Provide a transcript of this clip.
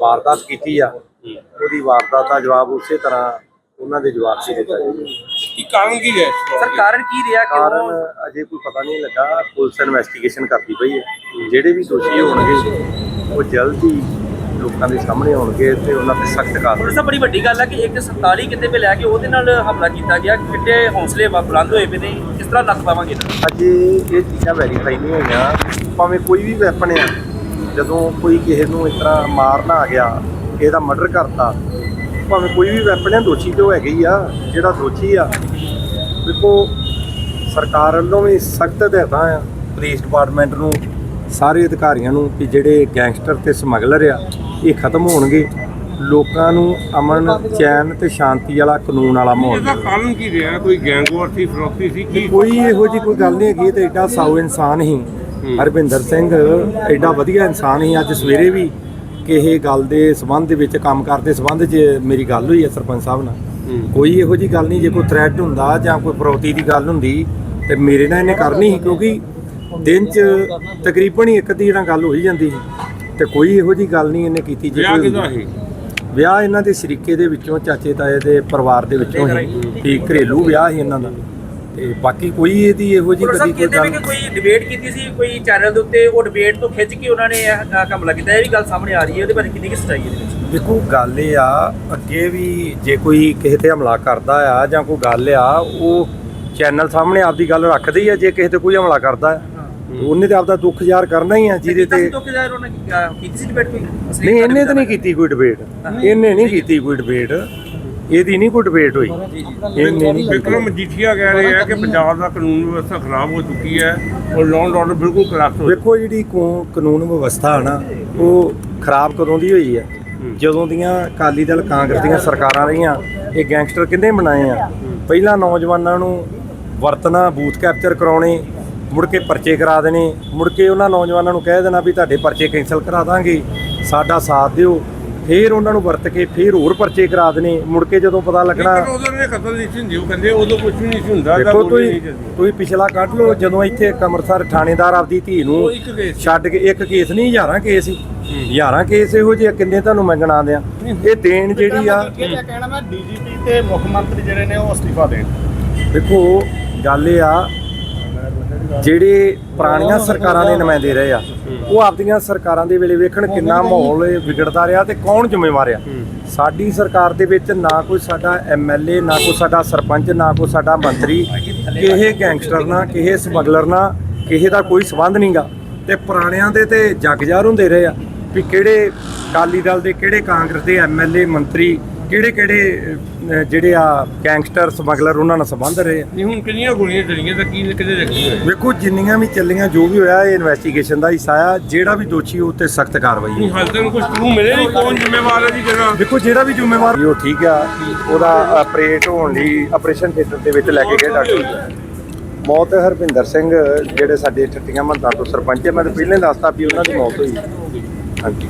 ਵਾਰਦਾਤ ਕੀਤੀ ਆ ਉਹਦੀ ਵਾਰਦਾਤ ਦਾ ਜਵਾਬ ਉਸੇ ਤਰ੍ਹਾਂ ਉਹਨਾਂ ਦੇ ਜਵਾਬ 'ਚ ਦਿੱਤਾ ਜਾਊਗਾ ਕੀ ਕਾਰਨ ਕੀ ਹੈ ਸਰ ਕਾਰਨ ਕੀ ਰਿਹਾ? ਕਾਰਨ ਅਜੇ ਕੋਈ ਪਤਾ ਨਹੀਂ ਲੱਗਾ। ਪੁਲਿਸ ਇਨਵੈਸਟੀਗੇਸ਼ਨ ਕਰਦੀ ਪਈ ਹੈ। ਜਿਹੜੇ ਵੀ ਦੋਸ਼ੀ ਹੋਣਗੇ ਉਹ ਜਲਦੀ ਲੋਕਾਂ ਦੇ ਸਾਹਮਣੇ ਆਉਣਗੇ ਤੇ ਉਹਨਾਂ ਤੇ ਸਖਤ ਕਾਰਵਾਈ ਸਾ ਬੜੀ ਵੱਡੀ ਗੱਲ ਹੈ ਕਿ 147 ਕਿਤੇ ਪੇ ਲੈ ਕੇ ਉਹਦੇ ਨਾਲ ਹਮਲਾ ਕੀਤਾ ਗਿਆ। ਕਿੱਡੇ ਹੌਸਲੇ ਬੁਲੰਦ ਹੋਏ ਪਏ ਨੇ ਕਿਸ ਤਰ੍ਹਾਂ ਨੱਥ ਪਾਵਾਂਗੇ? ਅਜੇ ਇਹ ਚੀਜ਼ਾਂ ਵੈਰੀਫਾਈ ਨਹੀਂ ਹੋਈਆਂ। ਭਾਵੇਂ ਕੋਈ ਵੀ ਵੈਪਨ ਆ ਜਦੋਂ ਕੋਈ ਕਿਸੇ ਨੂੰ ਇਸ ਤਰ੍ਹਾਂ ਮਾਰਨਾ ਆ ਗਿਆ ਕਿਸੇ ਦਾ ਮਰਡਰ ਕਰਤਾ ਭਾਵੇਂ ਕੋਈ ਵੀ ਵੈਪਨ ਆ ਦੋਸ਼ੀ ਤੇ ਉਹ ਹੈਗੇ ਹੀ ਆ ਜਿਹੜਾ ਦੋਸ਼ੀ ਆ। ਦੇਖੋ ਸਰਕਾਰ ਵੱਲੋਂ ਵੀ ਸਖਤ ਹਦਾਇਤਾਂ ਆ ਪੁਲਿਸ ਡਿਪਾਰਟਮੈਂਟ ਨੂੰ ਸਾਰੇ ਅਧਿਕਾਰੀਆਂ ਨੂੰ ਕਿ ਜਿਹੜੇ ਗੈਂਗਸਟਰ ਤੇ ਸਮਗਲਰ ਆ ਇਹ ਖਤਮ ਹੋਣਗੇ। ਲੋਕਾਂ ਨੂੰ ਅਮਨ ਚੈਨ ਤੇ ਸ਼ਾਂਤੀ ਵਾਲਾ ਕਾਨੂੰਨ ਵਾਲਾ ਮਾਹੌਲ ਇਹਦਾ ਕਾਰਨ ਕੀ ਰਿਹਾ? ਕੋਈ ਗੈਂਗਵਾਰ ਸੀ ਫਰੋਤੀ ਸੀ ਕੀ? ਕੋਈ ਇਹੋ ਜੀ ਕੋਈ ਗੱਲ ਨਹੀਂ ਹੈਗੀ ਤੇ ਐਡਾ ਸਾਊ ਇਨਸਾਨ ਹੀ। ਹਰਵਿੰਦਰ ਸਿੰਘ ਐਡਾ ਵਧੀਆ ਇਨਸਾਨ ਹੀ ਅੱਜ ਸਵੇਰੇ ਵੀ ਕਿਸੇ ਗੱਲ ਦੇ ਸਬੰਧ ਦੇ ਵਿੱਚ ਕੰਮ ਕਰਦੇ ਸਬੰਧ 'ਚ ਮੇਰੀ ਗੱਲ ਹੋਈ ਹੈ ਸਰਪੰਚ ਸਾਹਿਬ ਨਾਲ। ਕੋਈ ਇਹੋ ਜੀ ਗੱਲ ਨਹੀਂ ਜੇ ਕੋਈ ਥ੍ਰੈਟ ਹੁੰਦਾ ਜਾਂ ਕੋਈ ਫਰੋਤੀ ਦੀ ਗੱਲ ਹੁੰਦੀ ਤੇ ਮੇਰੇ ਨਾਲ ਇਹਨੇ ਕਰਨੀ ਸੀ ਕਿਉਂਕਿ ਦਿਨ 'ਚ ਤਕਰੀਬਨ ਹੀ ਇੱਕ ਦੀ ਨਾਲ ਗੱਲ ਹੋਈ ਜਾਂਦੀ ਸੀ ਤੇ ਕੋਈ ਇਹੋ ਜੀ ਗੱਲ ਨਹੀਂ ਇਹਨੇ ਕੀਤੀ ਜੇ ਵਿਆਹ ਕਿਦਾ ਸੀ? ਵਿਆਹ ਇਹਨਾਂ ਦੇ ਸ਼ਰੀਕੇ ਦੇ ਵਿੱਚੋਂ ਚਾਚੇ ਤਾਏ ਦੇ ਪਰਿਵਾਰ ਦੇ ਵਿੱਚੋਂ ਹੀ। ਤੇ ਘਰੇਲੂ ਵਿਆਹ ਸੀ ਇਹਨਾਂ ਦਾ। ਤੇ ਬਾਕੀ ਕੋਈ ਇਹਦੀ ਇਹੋ ਜੀ ਕਦੀ ਕੋਈ ਗੱਲ ਕੋਈ ਡਿਬੇਟ ਕੀਤੀ ਸੀ ਕੋਈ ਚੈਨਲ ਦੇ ਉੱਤੇ ਉਹ ਡਿਬੇਟ ਤੋਂ ਖਿੱਚ ਕੇ ਉਹਨਾਂ ਨੇ ਇਹ ਹਮਲਾ ਕੀਤਾ। ਇਹ ਵੀ ਗੱਲ ਸਾਹਮਣੇ ਆ ਰਹੀ ਹੈ ਉਹਦੇ ਬਾਰੇ ਕਿੰਨੀ ਕਿ ਸੱਚਾਈ ਹੈ ਇਹਦੇ ਵਿੱਚ? ਦੇਖੋ ਗੱਲ ਇਹ ਆ ਅੱਗੇ ਵੀ ਜੇ ਕੋਈ ਕਿਸੇ ਤੇ ਹਮਲਾ ਕਰਦਾ ਆ ਜਾਂ ਕੋਈ ਗੱਲ ਆ ਉਹ ਚੈਨਲ ਸਾਹਮਣੇ ਆਪਦੀ ਗੱਲ ਰੱਖਦੇ ਆ ਜੇ ਕਿਸੇ ਤੇ ਕੋਈ ਹਮਲਾ ਕਰਦਾ ਆ। ਉਹਨੇ ਤੇ ਆਪਦਾ ਦੁੱਖ ਜ਼ਾਹਰ ਕਰਨਾ ਹੀ ਆ ਜਿਹਦੇ ਤੇ ਦੁੱਖ ਜ਼ਾਹਿਰ ਉਹਨੇ ਕੀਤੀ ਸੀ ਡਿਬੇਟ ਕੋਈ? ਨਹੀਂ ਇਹਨੇ ਤਾਂ ਨਹੀਂ ਕੀਤੀ ਕੋਈ ਡਿਬੇਟ ਇਹਨੇ ਨਹੀਂ ਕੀਤੀ ਕੋਈ ਡਿਬੇਟ ਇਹਦੀ ਨਹੀਂ ਕੋਈ ਡਿਬੇਟ ਹੋਈ। ਇਹਨੇ ਨਹੀਂ ਵਿਕਰਮ ਮਜੀਠੀਆ ਕਹਿ ਰਹੇ ਆ ਕਿ ਪੰਜਾਬ ਦਾ ਕਾਨੂੰਨ ਵਿਵਸਥਾ ਖਰਾਬ ਹੋ ਚੁੱਕੀ ਹੈ ਔਰ ਲਾਅ ਐਂਡ ਆਰਡਰ ਬਿਲਕੁਲ ਕਲਾਸ ਹੋ ਵੇਖੋ ਜਿਹੜੀ ਕਾਨੂੰਨ ਵਿਵਸਥਾ ਹੈ ਨਾ ਉਹ ਖਰਾਬ ਕਦੋਂ ਦੀ ਹੋਈ ਹੈ? ਜਦੋਂ ਦੀਆਂ ਅਕਾਲੀ ਦਲ ਕਾਂਗਰਸ ਦੀਆਂ ਸਰਕਾਰਾਂ ਰਹੀਆਂ ਇਹ ਗੈਂਗਸਟਰ ਕਿੰਨੇ ਬਣਾਏ ਆ? ਪਹਿਲਾਂ ਨੌਜਵਾਨਾਂ ਨੂੰ ਵਰਤਣਾ ਬੂਥ ਕੈਪਚਰ ਕਰਾਉਣੇ ਮੁੜ ਕੇ ਪਰਚੇ ਕਰਾ ਦੇਣੇ ਮੁੜ ਕੇ ਉਹਨਾਂ ਨੌਜਵਾਨਾਂ ਨੂੰ ਕਹਿ ਦੇਣਾ ਵੀ ਤੁਹਾਡੇ ਪਰਚੇ ਕੈਂਸਲ ਕਰਾ ਦਾਂਗੇ ਸਾਡਾ ਸਾਥ ਦਿਓ। ਫੇਰ ਉਹਨਾਂ ਨੂੰ ਵਰਤ ਕੇ ਫੇਰ ਹੋਰ ਪਰਚੇ ਕਰਾ ਦੇਣੇ। ਮੁੜ ਕੇ ਜਦੋਂ ਪਤਾ ਲੱਗਣਾ ਲੇਕਿਨ ਉਦੋਂ ਨੇ ਕਤਲ ਨਹੀਂ ਸੀ ਹੁੰਦੀ ਉਹ ਕਹਿੰਦੇ ਉਦੋਂ ਕੁਝ ਵੀ ਨਹੀਂ ਸੀ ਹੁੰਦਾ ਜਾਂ ਦੇਖੋ ਗੋਲੀ ਨਹੀਂ ਤੁਸੀਂ ਪਿਛਲਾ ਕੱਢ ਲਓ ਜਦੋਂ ਇੱਥੇ ਇੱਕ ਅੰਮ੍ਰਿਤਸਰ ਥਾਣੇਦਾਰ ਆਪਦੀ ਧੀ ਨੂੰ। ਛੱਡ ਕੇ ਇੱਕ ਕੇਸ ਨਹੀਂ ਹਜ਼ਾਰਾਂ ਕੇਸ ਸੀ। ਹਜ਼ਾਰਾਂ ਕੇਸ ਇਹੋ ਜਿਹੇ ਕਿੰਨੇ ਤੁਹਾਨੂੰ ਮੈਂ ਗਿਣਾ ਦਿਆਂ। ਇਹ ਦੇਣ ਜਿਹੜੀ ਆ ਇਹ ਕਹਿਣਾ ਮੈਂ ਡੀਜੀਪੀ ਤੇ ਮੁੱਖ ਮੰਤਰੀ ਜਿਹੜੇ ਨੇ ਉਹ ਅਸਤੀਫਾ ਦੇਣ। ਦੇਖੋ ਗੱਲ ਇਹ ਆ ਜਿਹੜੇ ਪੁਰਾਣੀਆਂ ਸਰਕਾਰਾਂ ਦੇ ਨੁਮਾਇੰਦੇ ਰਹੇ ਆ ਉਹ ਆਪਦੀਆਂ ਸਰਕਾਰਾਂ ਦੇ ਵੇਲੇ ਵੇਖਣ ਕਿੰਨਾ ਮਾਹੌਲ ਵਿਗੜਦਾ ਰਿਹਾ ਤੇ ਕੌਣ ਜ਼ਿੰਮੇਵਾਰ ਆ? ਸਾਡੀ ਸਰਕਾਰ ਦੇ ਵਿੱਚ ਨਾ ਕੋਈ ਸਾਡਾ ਐਮਐਲਏ ਨਾ ਕੋਈ ਸਾਡਾ ਸਰਪੰਚ ਨਾ ਕੋਈ ਸਾਡਾ ਮੰਤਰੀ ਕਿਸੇ ਗੈਂਗਸਟਰ ਨਾਲ ਕਿਸੇ ਸਮਗਲਰ ਨਾਲ ਕਿਸੇ ਦਾ ਕੋਈ ਸਬੰਧ ਨਹੀਂਗਾ ਤੇ ਪੁਰਾਣਿਆਂ ਦੇ ਤੇ ਜਗ ਜਾਰ ਹੁੰਦੇ ਰਹੇ ਆ ਵੀ ਕਿਹੜੇ ਅਕਾਲੀ ਦਲ ਦੇ ਕਿਹੜੇ ਕਾਂਗਰਸ ਦੇ ਐਮਐਲਏ ਮੰਤਰੀ ਕਿਹੜੇ ਕਿਹੜੇ ਜਿਹੜੇ ਆ ਗੈਂਗਸਟਰ ਸਮਗਲਰ ਉਹਨਾਂ ਨਾਲ ਸੰਬੰਧ ਰਹੇ ਆ? ਨਹੀਂ ਹੁਣ ਕਿੰਨੀਆਂ ਗੋਲੀਆਂ ਚੱਲੀਆਂ ਤਾਂ ਕੀ ਕਿਤੇ ਜ਼ਖਮੀ ਹੋਏ ਵੇਖੋ ਜਿੰਨੀਆਂ ਵੀ ਚੱਲੀਆਂ ਜੋ ਵੀ ਹੋਇਆ ਇਹ ਇਨਵੈਸਟੀਗੇਸ਼ਨ ਦਾ ਹਿੱਸਾ ਆ। ਜਿਹੜਾ ਵੀ ਦੋਸ਼ੀ ਉਹ ਤੇ ਸਖਤ ਕਾਰਵਾਈ ਨਹੀਂ ਹੈ। ਹਾਲ ਤੱਕ ਕੁਝ ਕਲੂ ਮਿਲੇ ਨਹੀਂ ਕੌਣ ਜ਼ਿੰਮੇਵਾਰ ਹੈ ਜੀ ਜਗ੍ਹਾ? ਦੇਖੋ ਜਿਹੜਾ ਵੀ ਜ਼ਿੰਮੇਵਾਰ ਉਹ ਠੀਕ ਆ। ਉਹਦਾ ਆਪਰੇਟ ਹੋਣ ਲਈ ਆਪਰੇਸ਼ਨ ਥੀਏਟਰ ਦੇ ਵਿੱਚ ਲੈ ਕੇ ਗਏ ਡਾਕਟਰ ਮੌਤ ਹਰਵਿੰਦਰ ਸਿੰਘ ਜਿਹੜੇ ਸਾਡੇ ਠੱਟੀਆਂ ਮਹੰਤਾਂ ਤੋਂ ਸਰਪੰਚ ਹੈ ਮੈਂ ਤਾਂ ਪਹਿਲਾਂ ਹੀ ਦੱਸਤਾ ਵੀ ਉਹਨਾਂ ਦੀ ਮੌਤ ਹੋਈ। ਹਾਂਜੀ।